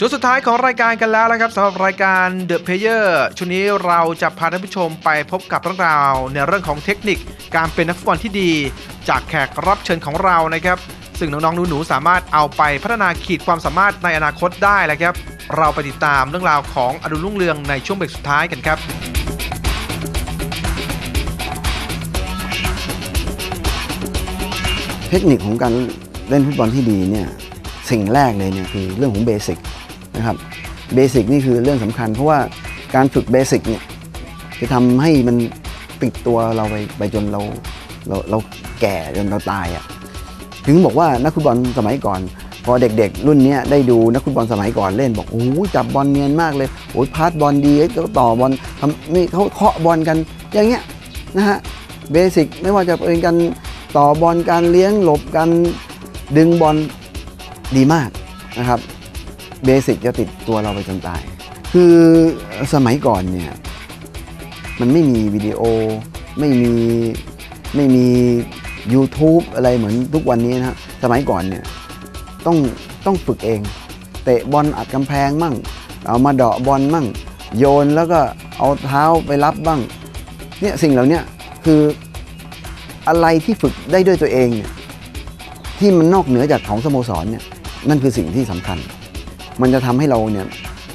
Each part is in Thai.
จุดสุดท้ายของรายการกันแล้วนะครับสำหรับรายการ The Player ชุดนี้เราจะพาท่านผู้ชมไปพบกับเรื่องราว ในเรื่องของเทคนิคการเป็นนักฟุตบอลที่ดี จากแขกรับเชิญของเรานะครับ ซึ่งน้องๆหนูๆสามารถเอาไปพัฒนาขีดความสามารถในอนาคตได้แล้วครับ เราไปติดตามเรื่องราวของอดุลรุ่งเรืองในช่วงเบรกสุดท้ายกันครับเทคนิคของการเล่นฟุตบอลที่ดีเนี่ย สิ่งแรกเลยเนี่ยคือเรื่องของเบสิกนะครับเบสิกนี่คือเรื่องสำคัญ เพราะว่าการฝึกเบสิกเนี่ยจะทำให้มันติดตัวเราไปไปจนเราเราเราแก่จนเราตายอะ่ะถึงบอกว่านักฟุตบอลสมัยก่อน พอเด็กๆ รุ่นเนี้ยได้ดูนักฟุตบอลสมัยก่อนเล่น บอกโอ้จับบอลเนียนมากเลยโอ้ยพาสบอลดีเขาต่อบอลทำนี่เขาเคาะบอลกันอย่างเงี้ยนะฮะเบสิกไม่ว่าจะเป็นการต่อบอลการเลี้ยงหลบการดึงบอล ดีมากนะครับเบสิกจะติดตัวเราไปจนตาย คือสมัยก่อนเนี่ยมันไม่มีวิดีโอไม่มีไม่มี YouTube อะไรเหมือนทุกวันนี้นะสมัยก่อนเนี่ยต้องต้องฝึกเอง เตะบอลอัดกำแพงมั่ง เอามาเดาะบอลมั่ง โยนแล้วก็เอาเท้าไปรับบ้างเนี่ยสิ่งเหล่านี้คืออะไรที่ฝึกได้ด้วยตัวเองเนี่ยที่มันนอกเหนือจากของสโมสรเนี่ย นั่นคือสิ่งที่สำคัญ มันจะทำให้เราเนี่ย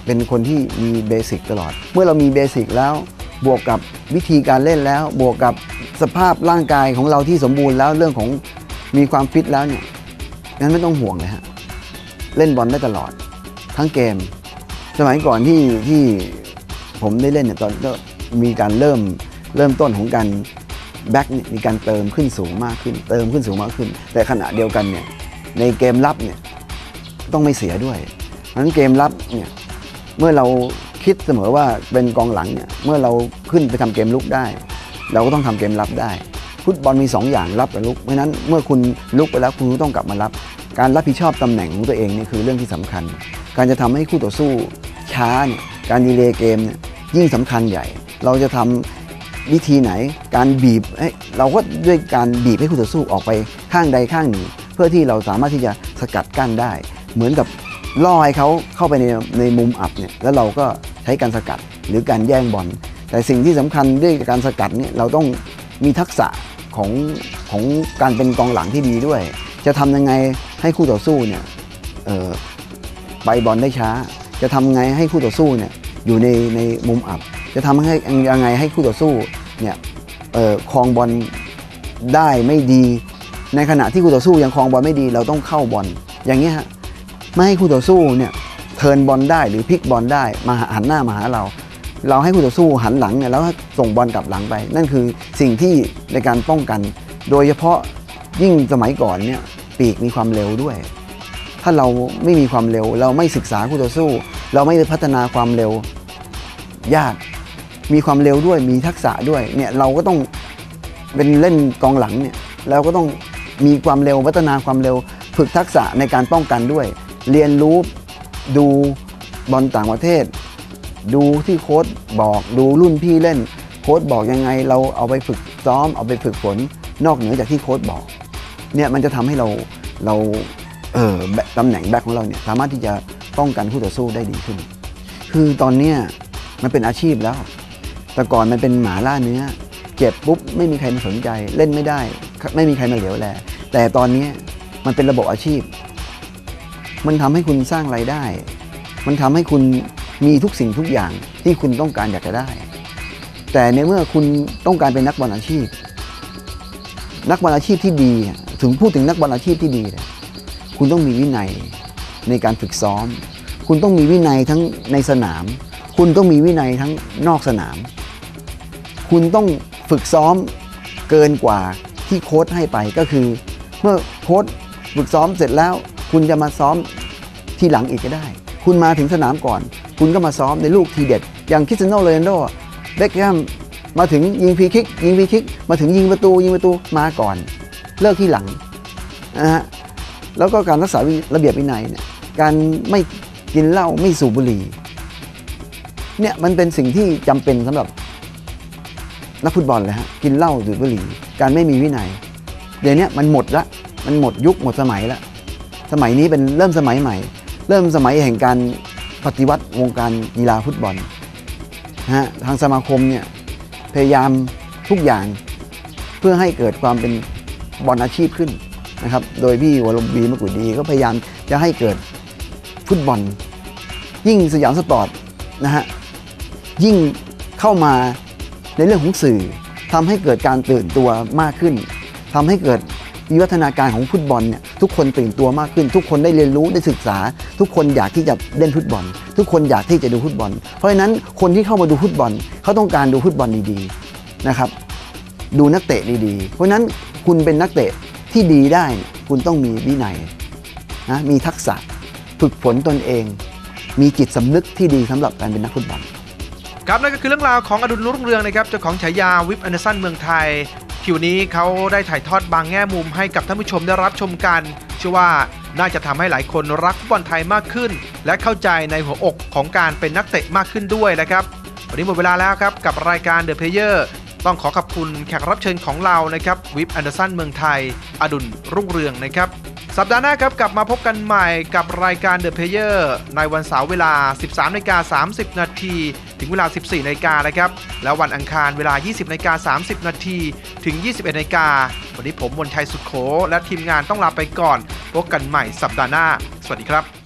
เป็นคนที่มีเบสิกตลอด เมื่อเรามีเบสิกแล้ว บวกกับวิธีการเล่นแล้ว บวกกับสภาพร่างกายของเราที่สมบูรณ์แล้วเรื่องของมีความฟิตแล้วเนี่ยงั้นไม่ต้องห่วงเลยฮะเล่นบอลได้ตลอด ทั้งเกม สมัยก่อนที่ที่ผมได้เล่นเนี่ยตอนก็มีการเริ่มเริ่มต้นของการแบ็กเนี่ยมีการเติมขึ้นสูงมากขึ้น เติมขึ้นสูงมากขึ้น แต่ขณะเดียวกันเนี่ยในเกมรับเนี่ย ต้องไม่เสียด้วยเพราะฉะนั้นเกมรับเนี่ยเมื่อเราคิดเสมอว่าเป็นกองหลังเนี่ยเมื่อเราขึ้นไปทำเกมลุกได้ เราก็ต้องทำเกมรับได้ ฟุตบอลมี 2 อย่างรับกับลุกเพราะฉะนั้นเมื่อคุณลุกไปแล้วคุณต้องกลับมารับ การรับผิดชอบตำแหน่งของตัวเองนี่คือเรื่องที่สำคัญ การจะทำให้คู่ต่อสู้ช้าเนี่ยการดีเลย์เกมเนี่ยยิ่งสำคัญใหญ่ เราจะทำวิธีไหนการบีบเอ้ยเราก็ด้วยการบีบให้คู่ต่อสู้ออกไปข้างใดข้างหนึ่ง เพื่อที่เราสามารถที่จะสกัดกั้นได้ เหมือนกับล่อให้เขาเข้าไปในในมุมอับเนี่ยแล้วเราก็ใช้การสกัดหรือการแย่งบอลแต่สิ่งที่สำคัญด้วยการสกัดเนี่ยเราต้องมีทักษะของของการเป็นกองหลังที่ดีด้วย จะทำยังไงให้คู่ต่อสู้เนี่ยไปบอลได้ช้า จะทำไงให้คู่ต่อสู้เนี่ยอยู่ในในมุมอับ จะทำให้ยังไงให้คู่ต่อสู้เนี่ยครองบอลได้ไม่ดี ในขณะที่คู่ต่อสู้ยังครองบอลไม่ดี เราต้องเข้าบอลอย่างเงี้ฮะ ไม่ให้คู่ต่อสู้เนี่ยเทิร์นบอลได้หรือพลิกบอลได้มาหันหน้ามาหาเรา เราให้คู่ต่อสู้หันหลังเนี่ยแล้วส่งบอลกลับหลังไป นั่นคือสิ่งที่ในการป้องกัน โดยเฉพาะยิ่งสมัยก่อนเนี่ยปีกมีความเร็วด้วย ถ้าเราไม่มีความเร็ว เราไม่ศึกษาคู่ต่อสู้ เราไม่ได้พัฒนาความเร็วยากมีความเร็วด้วยมีทักษะด้วยเนี่ยเราก็ต้องเป็นเล่นกองหลังเนี่ยเราก็ต้องมีความเร็วพัฒนาความเร็ว ฝึกทักษะในการป้องกันด้วย เรียนรู้ดูบอลต่างประเทศ ดูที่โค้ชบอกดูรุ่นพี่เล่น โค้ชบอกยังไง เราเอาไปฝึกซ้อม เอาไปฝึกฝนนอกเหนือจากที่โค้ชบอกเนี่ยมันจะทำให้เราเราเออแบ็คตำแหน่งแบ็คของเราเนี่ยสามารถที่จะป้องกันคู่ต่อสู้ได้ดีขึ้น คือตอนเนี้ยมันเป็นอาชีพแล้ว แต่ก่อนมันเป็นหมาล่าเนื้อ เจ็บปุ๊บไม่มีใครมาสนใจ เล่นไม่ได้ ไม่มีใครมาเหลียวแล แต่ตอนนี้มันเป็นระบบอาชีพ มันทำให้คุณสร้างไรายได้ มันทำให้คุณมีทุกสิ่งทุกอย่างที่คุณต้องการอยากจะได้ แต่ในเมื่อคุณต้องการเป็นนักบอลอาชีพ นักบอลอาชีพที่ดี ถึงพูดถึงนักบอลอาชีพที่ดี คุณต้องมีวินัยในการฝึกซ้อม คุณต้องมีวินัยทั้งในสนาม คุณต้องมีวินัยทั้งนอกสนาม คุณต้องฝึกซ้อมเกินกว่าที่โค้ชให้ไปก็คือ เมื่อโค้ชฝึกซ้อมเสร็จแล้ว คุณจะมาซ้อม ทีหลังอีกก็ได้ คุณมาถึงสนามก่อน คุณก็มาซ้อมในลูกทีเด็ด อย่างคริสเตียโนโรนโดเบคแฮมมาถึงยิงฟรีคิก ยิงฟรีคิก มาถึงยิงประตู ยิงประตูมาก่อน เลิกที่หลังนะฮะแล้วก็การรักษาระเบียบวินัยเนี่ยการไม่กินเหล้าไม่สูบบุหรี่เนี่ยมันเป็นสิ่งที่จำเป็นสำหรับนักฟุตบอลเลยฮะกินเหล้าสูบบุหรี่ การไม่มีวินัยเดี๋ยวนี้มันหมดละมันหมดยุคหมดสมัยละสมัยนี้เป็นเริ่มสมัยใหม่ เริ่มสมัยแห่งการปฏิวัติวงการกีฬาฟุตบอลนะฮะทางสมาคมเนี่ยพยายามทุกอย่างเพื่อให้เกิดความเป็นบอลอาชีพขึ้นนะครับ โดยพี่วรบีมกุฎดีก็พยายามจะให้เกิดฟุตบอล ยิ่งสยามสปอร์ตนะฮะยิ่งเข้ามาในเรื่องของสื่อทำให้เกิดการตื่นตัวมากขึ้นทำให้เกิด วิวัฒนาการของฟุตบอลเนี่ยทุกคนตื่นตัวมากขึ้น ทุกคนได้เรียนรู้ได้ศึกษา ทุกคนอยากที่จะเล่นฟุตบอล ทุกคนอยากที่จะดูฟุตบอล เพราะฉะนั้นคนที่เข้ามาดูฟุตบอลเขาต้องการดูฟุตบอลดีๆนะครับ ดูนักเตะดีๆ เพราะฉะนั้นคุณเป็นนักเตะที่ดีได้ คุณต้องมีวินัยนะมีทักษะฝึกฝนตนเอง มีจิตสำนึกที่ดีสำหรับการเป็นนักฟุตบอลครับนั่นก็คือเรื่องราวของอดุลรุ่งเรืองนะครับเจ้าของฉายาวิปอันเดอร์สันเมืองไทย คิวนี้เขาได้ถ่ายทอดบางแง่มุมให้กับท่านผู้ชมได้รับชมกันเชื่อว่าน่าจะทำให้หลายคนรักฟุตบอลไทยมากขึ้น และเข้าใจในหัวอกของการเป็นนักเตะมากขึ้นด้วยนะครับวันนี้หมดเวลาแล้วครับกับรายการ The Player ต้องขอขอบคุณแขกรับเชิญของเรานะครับวิปอันเดอร์สันเมืองไทย อดุลรุ่งเรืองนะครับ สัปดาห์หน้าครับกลับมาพบกันใหม่กับรายการ The Player ในวันเสาร์เวลา 13นาฬิกา30 นาที ถึงเวลา 14นาฬิกานะครับ แล้ววันอังคารเวลา 20นาฬิกา30 นาทีถึง 21นาฬิกาวันนี้ผมมนชัยสุดโขและทีมงานต้องลาไปก่อนพบกันใหม่สัปดาห์หน้า สวัสดีครับ